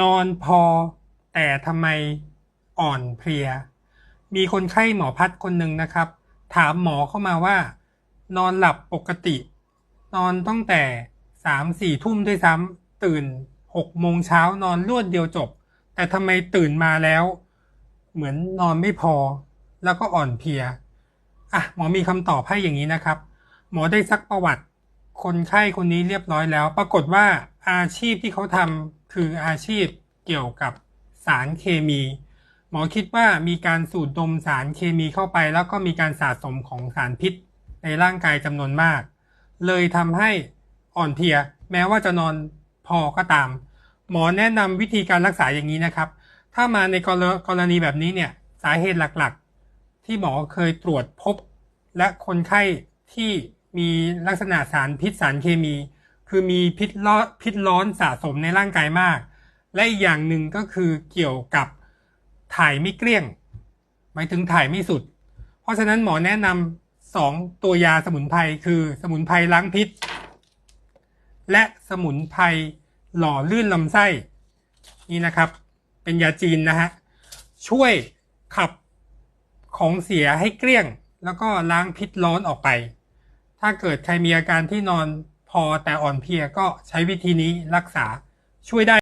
นอนพอ แต่ทำไมอ่อนเพลีย มีคนไข้หมอพัดคนหนึ่งนะครับ ถามหมอเข้ามาว่า นอนหลับปกติ นอนตั้งแต่สามสี่ทุ่มด้วยซ้ำตื่นหกโมงเช้านอนรวดเดียวจบ แต่ทำไมตื่นมาแล้ว เหมือนนอนไม่พอ แล้วก็อ่อนเพลียอะหมอมีคำตอบให้อย่างนี้นะครับ หมอได้ซักประวัติ คนไข้คนนี้เรียบร้อยแล้ว ปรากฏว่าอาชีพที่เขาทำ คืออาชีพเกี่ยวกับสารเคมี หมอคิดว่ามีการสูดดมสารเคมีเข้าไป แล้วก็มีการสะสมของสารพิษในร่างกายจำนวนมาก เลยทำให้อ่อนเพลีย แม้ว่าจะนอนพอก็ตาม หมอแนะนำวิธีการรักษาอย่างนี้นะครับ ถ้ามาในกรกรณีแบบนี้เนี่ยสาเหตุหลักๆ ที่หมอเคยตรวจพบ และคนไข้ที่มีลักษณะสารพิษสารเคมี คือมีพิษร้อนพิษร้อนสะสมในร่างกายมาก และอีกอย่างหนึ่งก็คือเกี่ยวกับถ่ายไม่เกลี้ยง หมายถึงถ่ายไม่สุด เพราะฉะนั้นหมอแนะนำสองตัวยาสมุนไพรคือสมุนไพรล้างพิษ และสมุนไพรหล่อลื่นลำไส้ นี่นะครับ เป็นยาจีนนะฮะช่วยขับของเสียให้เกลี้ยง แล้วก็ล้างพิษร้อนออกไป ถ้าเกิดใครมีอาการที่นอน พอแต่อ่อนเพลียก็ใช้วิธีนี้รักษาช่วยได้